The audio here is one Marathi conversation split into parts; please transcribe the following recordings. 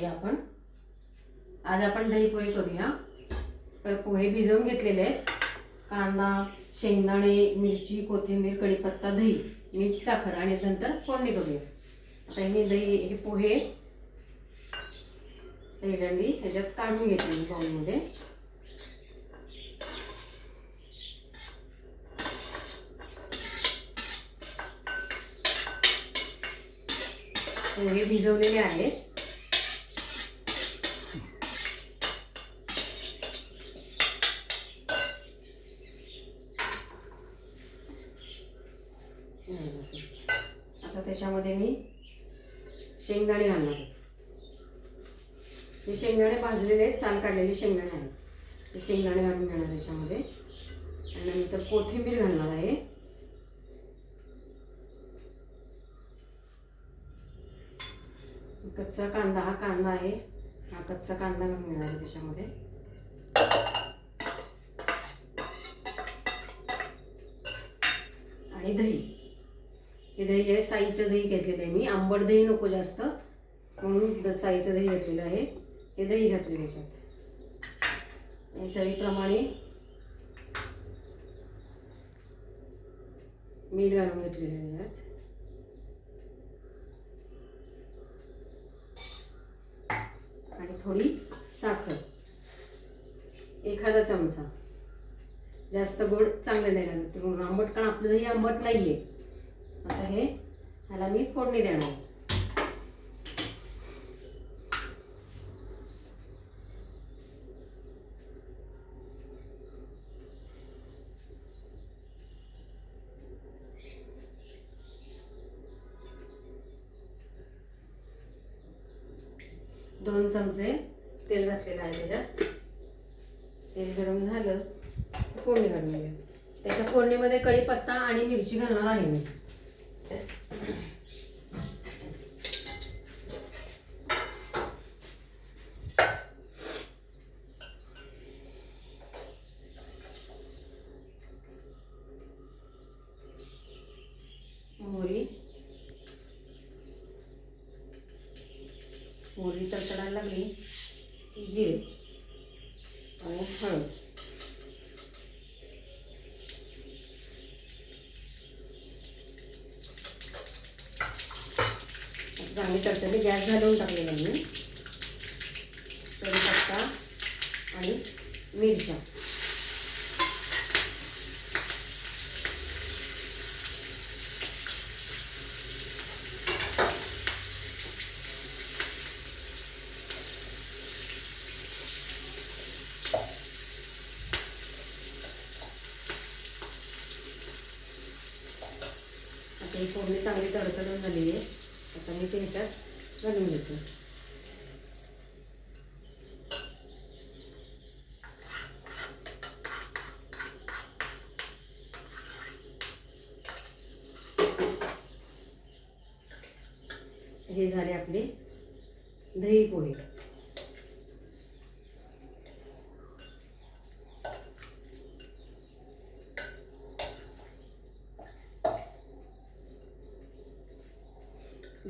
करूया आपण. आज आपण दही पोहे करूया. तर पोहे भिजवून घेतलेले आहेत. कांदा शेंगदाणे मिरची कोथिंबीर कढीपत्ता दही मीठ साखर आणि नंतर फोडणी करूया. आता मी दही हे पोहे दहीलंडी ह्याच्यात काढून घेते मी पोहे भिजवलेले आहेत. आता त्याच्यामध्ये मी शेंगदाणे घालणार आहे. हे शेंगदाणे भाजलेले आहेत, साल काढलेले शेंगदाणे आहेत. ते शेंगदाणे घालून घेणार त्याच्यामध्ये. आणि नंतर कोथिंबीर घालणार आहे. कच्चा कांदा हा कांदा आहे. हा कच्चा कांदा घालून घेणार आहे त्याच्यामध्ये. आणि दही. हे दही आहे साईचं दही घेतलेलं आहे मी. आंबट दही नको जास्त. म्हणून द साईचं दही घेतलेलं आहे. हे दही घातलेलं त्याच्यात. याच्यात चवीप्रमाणे मीठ घालून घेतलेलं आहे यात आणि थोडी साखर. एखादा चमचा. जास्त गोड चांगले नाही लागत. म्हणून आंबट कारण आपलं दही आंबट नाही आहे आता हे ह्याला मी फोडणी देणार. दोन चमचे तेल घातलेलं आहे त्याच्यात. तेल गरम झालं फोडणी घालून त्याच्या फोडणीमध्ये कढीपत्ता आणि मिरची घालणार आहे मी मोहरी मोहरी तडतडायला लागली. की जिरे. आणि हळद. चांगली तडतडली गॅस घालून टाकलेला मी कढीपत्ता आणि मिरच्या. आता फोडणी चांगली तडतडून झालेली आहे. आता मी ते ह्याच्यात घालून घेते. हे झाले आपले दही पोहे.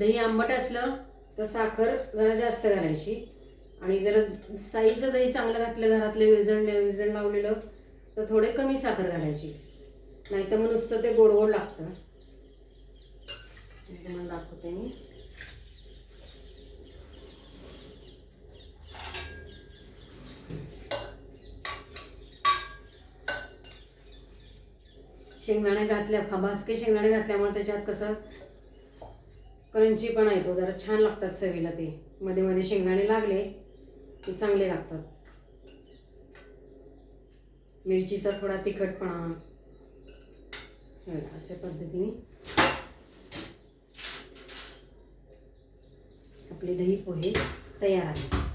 दही आंबट असलं तर साखर जरा जास्त घालायची. आणि जर साईचं दही चांगलं घातलं घरातलं विरजण विरजण लावलेलं तर थोडे कमी साखर घालायची. नाही तर मग नुसतं ते गोड गोड लागतं. तुम्हाला दाखवते. मी शेंगदाणे घातल्या भाजके शेंगदाणे घातल्यामुळे त्याच्यात कसं करंजी पण येतो हो, जरा छान लागतात चवीला ते. मध्ये मध्ये शेंगदाणे लागले ते चांगले लागतात. मिरचीचा थोडा तिखटपणा. अशा पद्धतीने. आपले दही पोहे तयार आहेत.